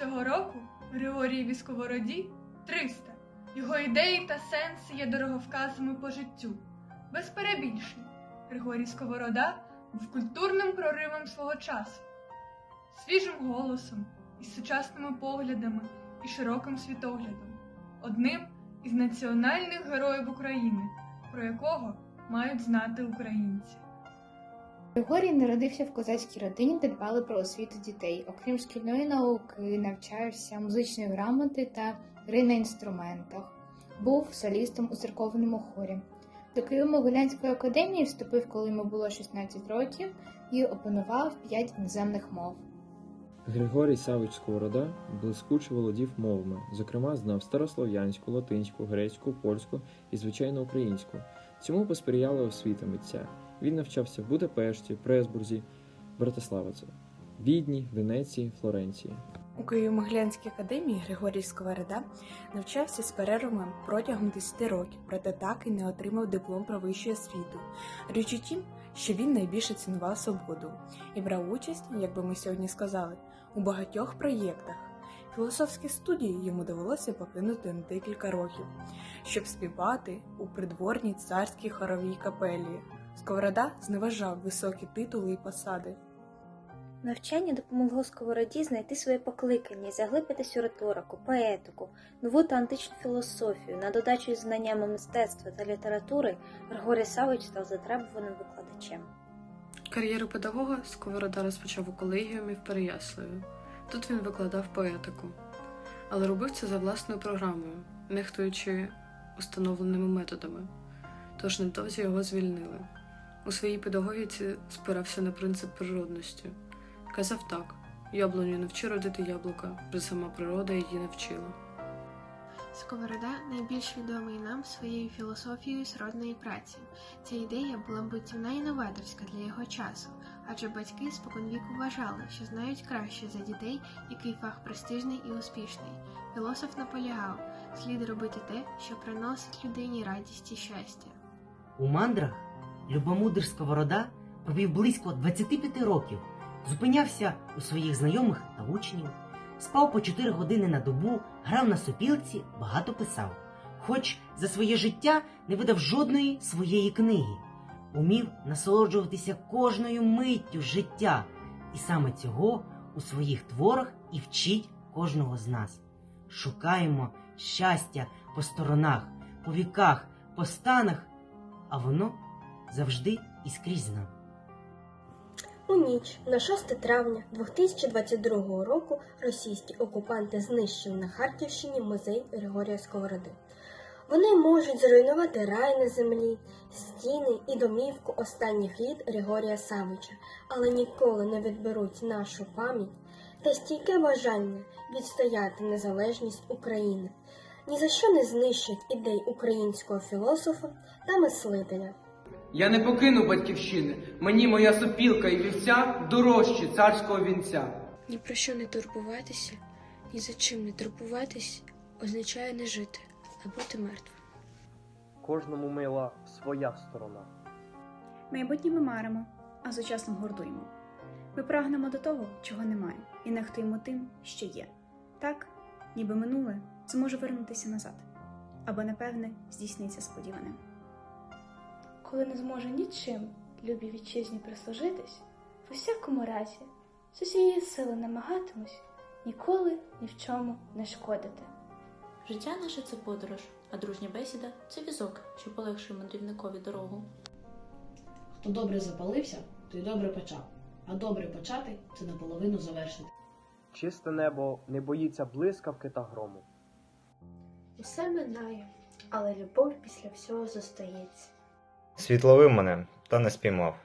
Цього року Григорієві Сковороді 300. Його ідеї та сенси є дороговказами по життю. Без перебільшень, Григорій Сковорода був культурним проривом свого часу, свіжим голосом, із сучасними поглядами і широким світоглядом, одним із національних героїв України, про якого мають знати українці. Григорій народився в козацькій родині, де дбали про освіту дітей. Окрім шкільної науки, навчався музичної грамоти та гри на інструментах. Був солістом у церковному хорі. До Києво-Могилянської академії вступив, коли йому було 16 років, і опанував 5 іноземних мов. Григорій Савич Сковорода блискуче володів мовами, зокрема, знав старослов'янську, латинську, грецьку, польську і, звичайно, українську. Цьому посприяла освіта митця. Він навчався в Будапешті, Пресбурзі, Братиславиці, Відні, Венеції, Флоренції. У Києво-Могилянській академії Григорій Сковорода навчався з перервами протягом 10 років, проте так і не отримав диплом про вищу освіту. Річ у тім, що він найбільше цінував свободу і брав участь, як би ми сьогодні сказали, у багатьох проєктах. Філософські студії йому довелося покинути на декілька років, щоб співати у придворній царській хоровій капелі. Сковорода зневажав високі титули і посади. Навчання допомогло Сковороді знайти своє покликання і заглибитись у риторику, поетику, нову та античну філософію. На додачу із знаннями мистецтва та літератури Григорій Савич став затребуваним викладачем. Кар'єру педагога Сковорода розпочав у колегіумі в Переяславі. Тут він викладав поетику, але робив це за власною програмою, нехтуючи установленими методами. Тож невдовзі його звільнили. У своїй педагогіці спирався на принцип природності. Казав так: яблуню навчи родити яблука, вже сама природа її навчила. Сковорода найбільш відомий нам своєю філософією сродної праці. Ця ідея була бутівна і новаторська для його часу, адже батьки споконвіку вважали, що знають краще за дітей, який фах престижний і успішний. Філософ наполягав, слід робити те, що приносить людині радість і щастя. У мандрах Любомудр Сковорода провів близько 25 років, зупинявся у своїх знайомих та учнів, спав по 4 години на добу, грав на сопілці, багато писав, хоч за своє життя не видав жодної своєї книги, умів насолоджуватися кожною миттю життя, і саме цього у своїх творах і вчить кожного з нас. Шукаємо щастя по сторонах, по віках, по станах, а воно завжди і скрізь. У ніч на 6 травня 2022 року російські окупанти знищили на Харківщині музей Григорія Сковороди. Вони можуть зруйнувати рай на землі, стіни і домівку останніх літ Григорія Савича, але ніколи не відберуть нашу пам'ять та стійке бажання відстояти незалежність України. Ні за що не знищать ідей українського філософа та мислителя. Я не покину батьківщини. Мені моя сопілка і вівця дорожчі царського вінця. Ні про що не турбуватися, ні за чим не турбуватись означає не жити, а бути мертвим. Кожному мила своя сторона. Майбутнє ми маримо, а сучасним гордуємо. Ми прагнемо до того, чого немає, і нехтуємо тим, що є. Так, ніби минуле зможе вернутися назад, або, напевне, здійсниться сподіваним. Коли не зможе нічим любі вітчизні прислужитись, в усякому разі, з усієї сили намагатимусь ніколи ні в чому не шкодити. Життя наше це подорож, а дружня бесіда це візок, що полегшує мандрівникові дорогу. Хто добре запалився, той добре почав, а добре почати це наполовину завершити. Чисте небо не боїться блискавки та грому. Усе минає, але любов після всього зостається. Світ ловив мене, та не спіймав.